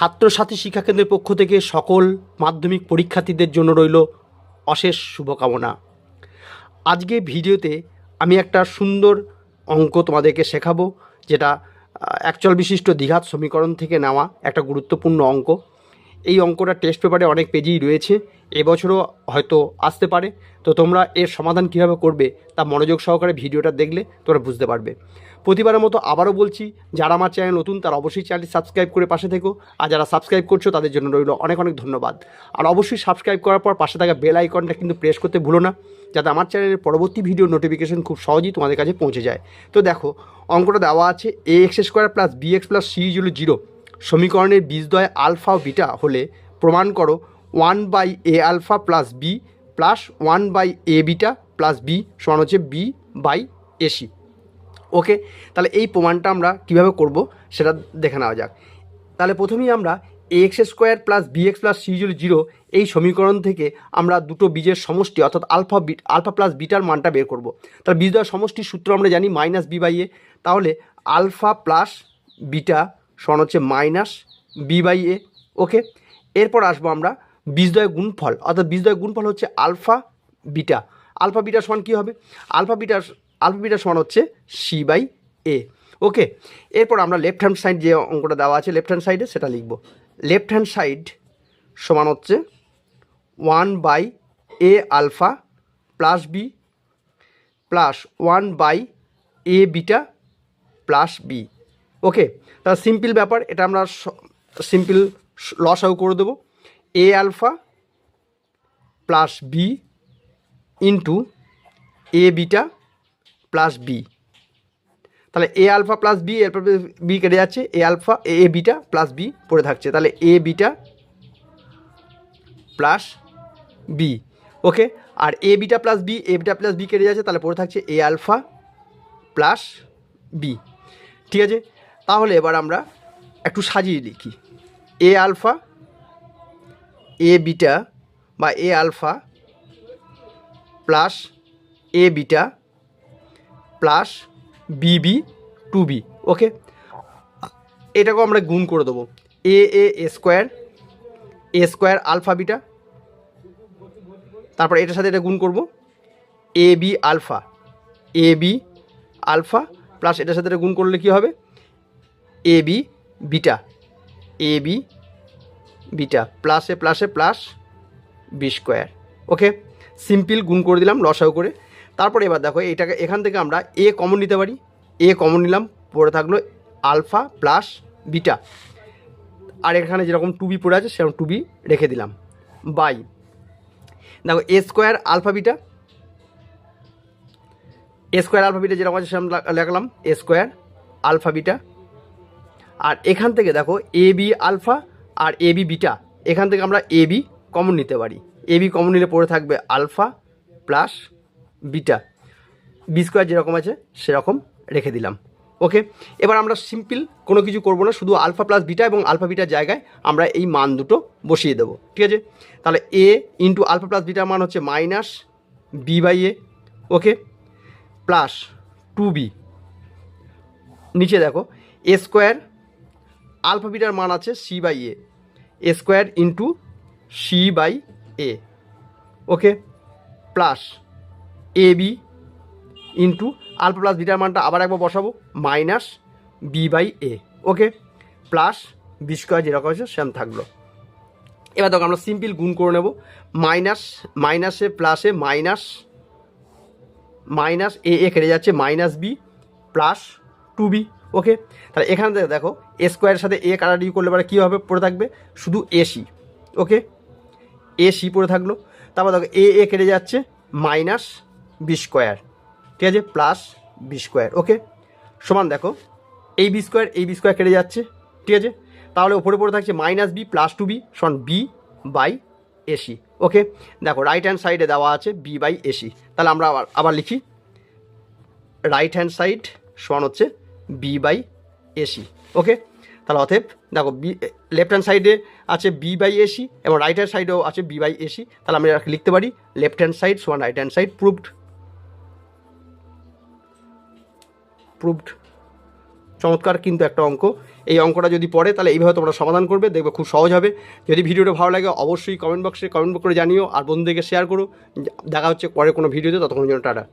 ছাত্রসাথী শিক্ষাকেন্দ্রের পক্ষ থেকে সকল মাধ্যমিক পরীক্ষার্থীদের জন্য রইল অশেষ শুভকামনা। আজকে ভিডিওতে আমি একটা সুন্দর অঙ্ক তোমাদেরকে শেখাবো, যেটা অ্যাকচুয়াল বিশিষ্ট দ্বিঘাত সমীকরণ থেকে নেওয়া একটা গুরুত্বপূর্ণ অঙ্ক। এই অঙ্কটা টেস্ট পেপারে অনেক পেজেই রয়েছে, এবছরও হয়তো আসতে পারে। তো তোমরা এর সমাধান কীভাবে করবে তা মনোযোগ সহকারে ভিডিওটা দেখলে তোমরা বুঝতে পারবে। প্রতিবারের মতো আবারও বলছি, যারা আমার চ্যানেল নতুন, তারা অবশ্যই চ্যানেলটি সাবস্ক্রাইব করে পাশে থেকো। আর যারা সাবস্ক্রাইব করছ, তাদের জন্য রইল অনেক অনেক ধন্যবাদ। আর অবশ্যই সাবস্ক্রাইব করার পর পাশে থাকা বেল আইকনটা কিন্তু প্রেস করতে ভুলো না, যাতে আমার চ্যানেলের পরবর্তী ভিডিও নোটিফিকেশন খুব সহজেই তোমাদের কাছে পৌঁছে যায়। তো দেখো, অঙ্কটা দেওয়া আছে a x square plus b x plus c ইজুলো zero সমীকরণের বীজদ্বয় আলফা বিটা হলে প্রমাণ করো one by a alpha plus b plus one by a beta plus b সমান হচ্ছে বি বাই এসি ওকে, তাহলে এই প্রমাণটা আমরা কীভাবে করব সেটা দেখে নেওয়া যাক। তাহলে প্রথমেই আমরা x square plus x plus c zero এই সমীকরণ থেকে আমরা দুটো বীজের সমষ্টি অর্থাৎ আলফা বি আলফা প্লাস বিটার মানটা বের করব। তাহলে বীজদ্বয় সমষ্টির সূত্র আমরা জানি মাইনাস বি বাই এ তাহলে আলফা প্লাস বিটা সমান হচ্ছে minus b by a okay? এরপর আসব আমরা বীজদ্বয় গুণফল। অর্থাৎ বীজদ্বয় গুণফল হচ্ছে আলফা বিটা আলফা বিটা সমান কী হবে? আলফা বিটা আলফা বিটা সমান হচ্ছে সি বাই এ ওকে এরপর আমরা লেফট হ্যান্ড সাইড যে অঙ্কটা দেওয়া আছে লেফট হ্যান্ড সাইডে সেটা লিখব। লেফট হ্যান্ড সাইড সমান হচ্ছে one by a alpha plus b plus one by a beta plus b okay তাহলে সিম্পল ব্যাপার, এটা আমরা সিম্পল লসাও করে দেবো। A alpha plus b into a beta plus b তাহলে এ আলফা প্লাস বি এর বি কেটে যাচ্ছে। A alpha a beta plus b পড়ে থাকছে। তাহলে a beta plus b okay R a beta plus b a beta plus b কেটে যাচ্ছে, তাহলে পড়ে থাকছে এ আলফা প্লাস বি ঠিক আছে? তাহলে এবার আমরা একটু সাজিয়ে লিখি এ আলফা এ বিটা বা a alpha plus a beta plus b b two b okay এটাকেও আমরা গুণ করে দেবো। A a square a square alpha beta তারপর এটার সাথে এটা গুণ করব। A b alpha a b alpha plus এটার সাথে এটা গুণ করলে কী হবে? A b beta a b beta প্লাসে প্লাসে plus b square okay simple গুণ করে দিলাম লসাও করে। তারপরে এবার দেখো এটাকে এখান থেকে আমরা এ কমন নিতে পারি। এ কমন নিলাম, পড়ে থাকল আলফা প্লাস বিটা আর এখানে যেরকম টু বি পড়ে আছে, সেরকম টু বি রেখে দিলাম। বাই দেখো a square alpha beta a square alpha beta যেরকম আছে, সেরকম লেখলাম। এ স্কোয়ার আলফা বিটা আর এখান থেকে দেখো এ বি আলফা আর এ বি বিটা এখান থেকে আমরা এ বি কমন নিতে পারি। এ বি কমন নিলে পড়ে থাকবে alpha plus beta b square যেরকম আছে সেরকম রেখে দিলাম। ওকে? এবার আমরা সিম্পল কোনো কিছু করব না, শুধু আলফা প্লাস বিটা এবং আলফা বিটার জায়গায় আমরা এই মান দুটো বসিয়ে দেবো, ঠিক আছে? তাহলে এ ইন্টু আলফা প্লাস বিটার মান হচ্ছে minus b by a okay? Plus two b নিচে দেখো এ স্কোয়ার আলফা বিটার মান আছে c by a a square into c by a okay? Plus a b into alpha plus bitter মানটা আবার একবার বসাবো minus b by a okay plus b square যেরকম আছে সেম থাকল। এবার দেখো আমরা সিম্পল গুণ করে নেব মাইনাস মাইনাসে প্লাসে মাইনাস মাইনাস এ এ কেটে যাচ্ছে minus b plus two b okay তাহলে এখান থেকে দেখো এ স্কোয়ারের সাথে এ কাটাডি করলে পরে কী হবে? পড়ে থাকবে শুধু এসি ওকে এসি পড়ে থাকল। তারপর দেখো এ এ কেটে যাচ্ছে মাইনাস বি স্কোয়ার ঠিক আছে? প্লাস বি স্কোয়ার ওকে সমান দেখো, এই বি স্কোয়ার এই বি স্কোয়ার কেটে যাচ্ছে, ঠিক আছে? তাহলে ওপরে পড়ে থাকছে minus b plus two b সমান বি বাই এসি ওকে দেখো রাইট হ্যান্ড সাইডে দেওয়া আছে বি বাই এসি তাহলে আমরা আবার আবার লিখি রাইট হ্যান্ড সাইড সমান হচ্ছে বি বাই এসি ওকে তাহলে অতএব, দেখো বি লেফট হ্যান্ড সাইডে আছে বি বাই এসি এবং রাইট হ্যান্ড সাইডেও আছে বি বাই এসি তাহলে আমরা লিখতে পারি লেফট হ্যান্ড সাইড সমান right hand side proved proved চমৎকার কিন্তু একটা অঙ্ক। এই অঙ্কটা যদি পড়ে, তাহলে এইভাবে তোমরা সমাধান করবে, দেখবে খুব সহজ হবে। যদি ভিডিওটা ভালো লাগে, অবশ্যই কমেন্ট বক্সে কমেন্ট করে জানিও, আর বন্ধুদেরকে শেয়ার করো। দেখা হচ্ছে পরে কোনো ভিডিওতে ততক্ষণ জন্য টাটা।